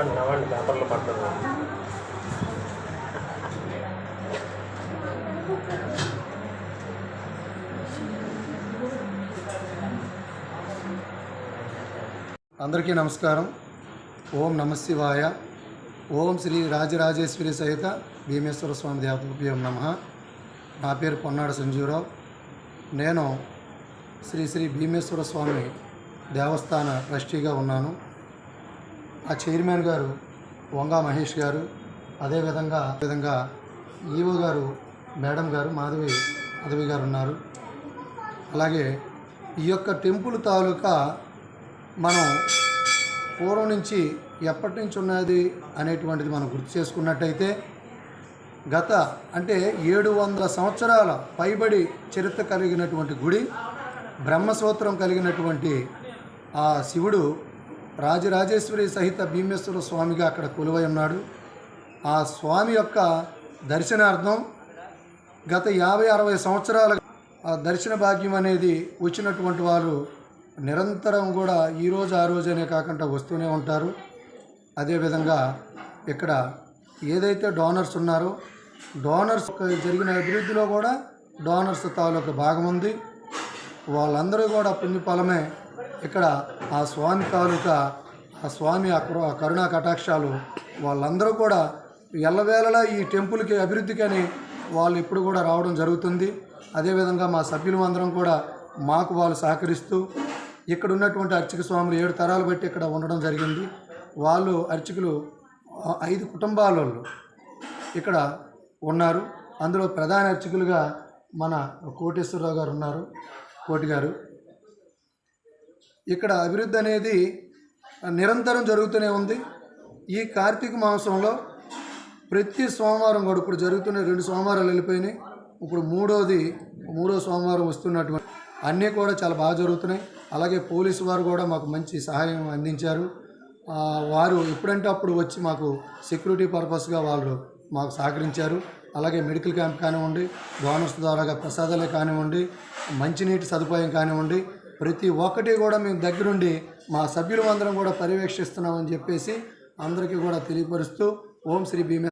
పడుతుంది అందరికీ నమస్కారం. ఓం నమ శివాయ. ఓం శ్రీ రాజరాజేశ్వరి సహిత భీమేశ్వర స్వామి దేవతభ్యం నమ. నా పేరు పొన్నాడు సంజీవరావు. నేను శ్రీ శ్రీ భీమేశ్వర స్వామి దేవస్థాన ట్రస్టీగా ఉన్నాను. ఆ చైర్మన్ గారు వంగా మహేష్ గారు అదేవిధంగా విధంగా ఈవో గారు మేడం గారు మాధవి మాధవి గారు ఉన్నారు. అలాగే ఈ యొక్క టెంపుల్ తాలూకా మనం పూర్వం నుంచి ఎప్పటి నుంచి ఉన్నది అనేటువంటిది మనం గుర్తు చేసుకున్నట్టయితే గత అంటే ఏడు వందల సంవత్సరాల పైబడి చరిత్ర కలిగినటువంటి గుడి బ్రహ్మసూత్రం కలిగినటువంటి ఆ శివుడు రాజరాజేశ్వరి సహిత భీమేశ్వర స్వామిగా అక్కడ కొలువై ఉన్నాడు. ఆ స్వామి యొక్క దర్శనార్థం గత యాభై అరవై సంవత్సరాల ఆ దర్శన భాగ్యం అనేది వచ్చినటువంటి వారు నిరంతరం కూడా ఈ రోజు ఆ రోజు అనే కాకుండా వస్తూనే ఉంటారు. అదేవిధంగా ఇక్కడ ఏదైతే డోనర్స్ ఉన్నారో డోనర్స్ జరిగిన అభివృద్ధిలో కూడా డోనర్స్ తాలూకు భాగం ఉంది. వాళ్ళందరూ కూడా పుణ్యఫలమే. ఇక్కడ ఆ స్వామి తాలూకా ఆ స్వామి ఆ కరుణా కటాక్షాలు వాళ్ళందరూ కూడా ఎల్లవేళలా ఈ టెంపుల్కి అభివృద్ధికి వాళ్ళు ఇప్పుడు కూడా రావడం జరుగుతుంది. అదేవిధంగా మా సభ్యులు అందరం కూడా మాకు వాళ్ళు సహకరిస్తూ ఇక్కడ ఉన్నటువంటి అర్చక స్వాములు ఏడు తరాలు బట్టి ఇక్కడ ఉండడం జరిగింది. వాళ్ళు అర్చకులు ఐదు కుటుంబాల వాళ్ళు ఇక్కడ ఉన్నారు. అందులో ప్రధాన అర్చకులుగా మన కోటేశ్వరరావు గారు ఉన్నారు. కోటి గారు. ఇక్కడ అభివృద్ధి అనేది నిరంతరం జరుగుతూనే ఉంది. ఈ కార్తీక మాసంలో ప్రతి సోమవారం కూడా ఇప్పుడు జరుగుతున్న రెండు సోమవారాలు వెళ్ళిపోయినాయి. ఇప్పుడు మూడోది మూడో సోమవారం వస్తున్నటువంటి అన్నీ కూడా చాలా బాగా జరుగుతున్నాయి. అలాగే పోలీసు వారు కూడా మాకు మంచి సహాయం అందించారు. వారు ఎప్పుడంటే అప్పుడు వచ్చి మాకు సెక్యూరిటీ పర్పస్గా వాళ్ళు మాకు సహకరించారు. అలాగే మెడికల్ క్యాంప్ కానివ్వండి డోనర్స్ ద్వారా ప్రసాదాలే కానివ్వండి మంచినీటి సదుపాయం కానివ్వండి ప్రతి ఒక్కటి కూడా మేము దగ్గరుండి మా సభ్యులు అందరం కూడా పర్యవేక్షిస్తున్నామని చెప్పేసి అందరికీ కూడా తెలియపరుస్తూ ఓం శ్రీ భీమే